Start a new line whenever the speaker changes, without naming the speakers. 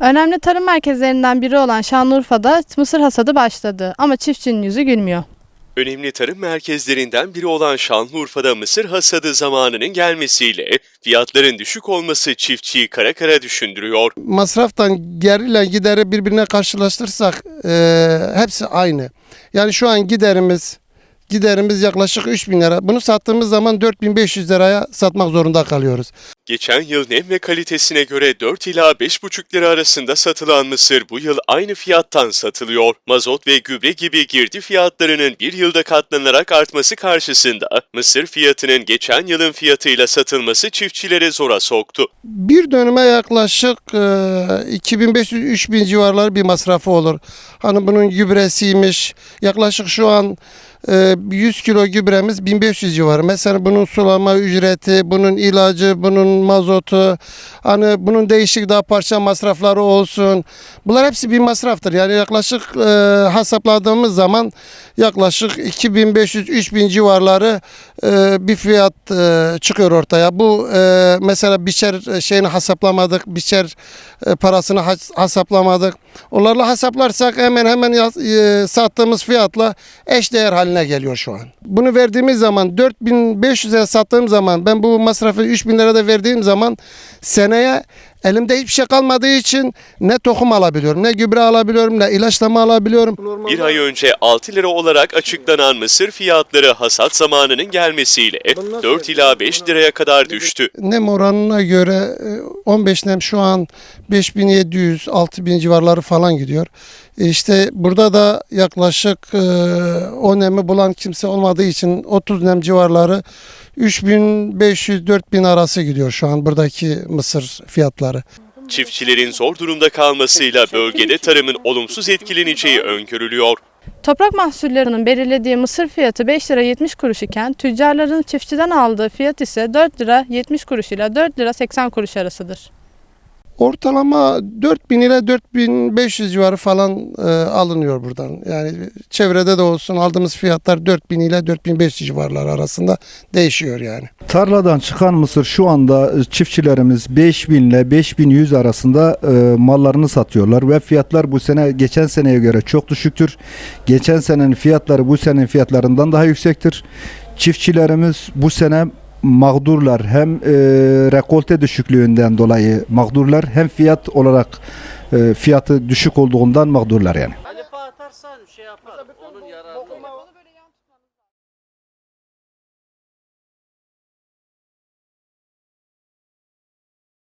Önemli tarım merkezlerinden biri olan Şanlıurfa'da mısır hasadı başladı ama çiftçinin yüzü gülmüyor.
Önemli tarım merkezlerinden biri olan Şanlıurfa'da mısır hasadı zamanının gelmesiyle fiyatların düşük olması çiftçiyi kara kara düşündürüyor.
masraftan geriyle gideri birbirine karşılaştırırsak e, hepsi aynı. Yani şu an giderimiz giderimiz yaklaşık 3000 lira. Bunu sattığımız zaman 4500 liraya satmak zorunda kalıyoruz.
Geçen yıl nem ve kalitesine göre 4 ila 5,5 lira arasında satılan mısır bu yıl aynı fiyattan satılıyor. Mazot ve gübre gibi girdi fiyatlarının bir yılda katlanarak artması karşısında mısır fiyatının geçen yılın fiyatıyla satılması çiftçilere zora soktu.
Bir dönüme yaklaşık e, 2500-3000 civarları bir masrafı olur. Hani bunun gübresiymiş. Yaklaşık şu an e, 100 kilo gübremiz 1500 civarı. Mesela bunun sulama ücreti, bunun ilacı, bunun mazotu, hani bunun değişik daha parça masrafları olsun. Bunlar hepsi bir masraftır. Yani yaklaşık e, hesapladığımız zaman yaklaşık 2500-3000 civarları bir fiyat e, çıkıyor ortaya. Bu e, mesela biçer şeyini hesaplamadık, biçer e, parasını hesaplamadık. Onlarla hesaplarsak hemen hemen e, sattığımız fiyatla eş değer haline geliyor şu an. Bunu verdiğimiz zaman 4500'e sattığım zaman ben bu masrafı 3000 lirada verdiğim zaman seneye elimde hiçbir şey kalmadığı için ne tohum alabiliyorum, ne gübre alabiliyorum, ne ilaçlama alabiliyorum.
Bir ay önce 6 lira olarak açıklanan mısır fiyatları hasat zamanının gelmesiyle 4 ila 5 liraya kadar düştü.
Nem oranına göre e, 15 nem şu an 5700 6000 civarları falan gidiyor. E İşte burada da yaklaşık e, o nemi bulan kimse olmadığı için 30 nem civarları 3500-4000 arası gidiyor şu an buradaki mısır fiyatları.
Çiftçilerin zor durumda kalmasıyla bölgede tarımın olumsuz etkileneceği öngörülüyor.
Toprak mahsullerinin belirlediği mısır fiyatı 5 lira 70 kuruş iken tüccarların çiftçiden aldığı fiyat ise 4 lira 70 kuruş ile 4 lira 80 kuruş arasıdır.
Ortalama 4000 ile 4500 civarı falan e, alınıyor buradan. Yani çevrede de olsun aldığımız fiyatlar 4000 ile 4500 civarları arasında değişiyor yani.
Tarladan çıkan mısır şu anda e, çiftçilerimiz 5000 ile 5100 arasında e, mallarını satıyorlar ve fiyatlar bu sene geçen seneye göre çok düşüktür. Geçen senenin fiyatları bu senenin fiyatlarından daha yüksektir. Çiftçilerimiz bu sene mağdurlar hem e, rekolte düşüklüğünden dolayı mağdurlar hem fiyat olarak e, fiyatı düşük olduğundan mağdurlar yani.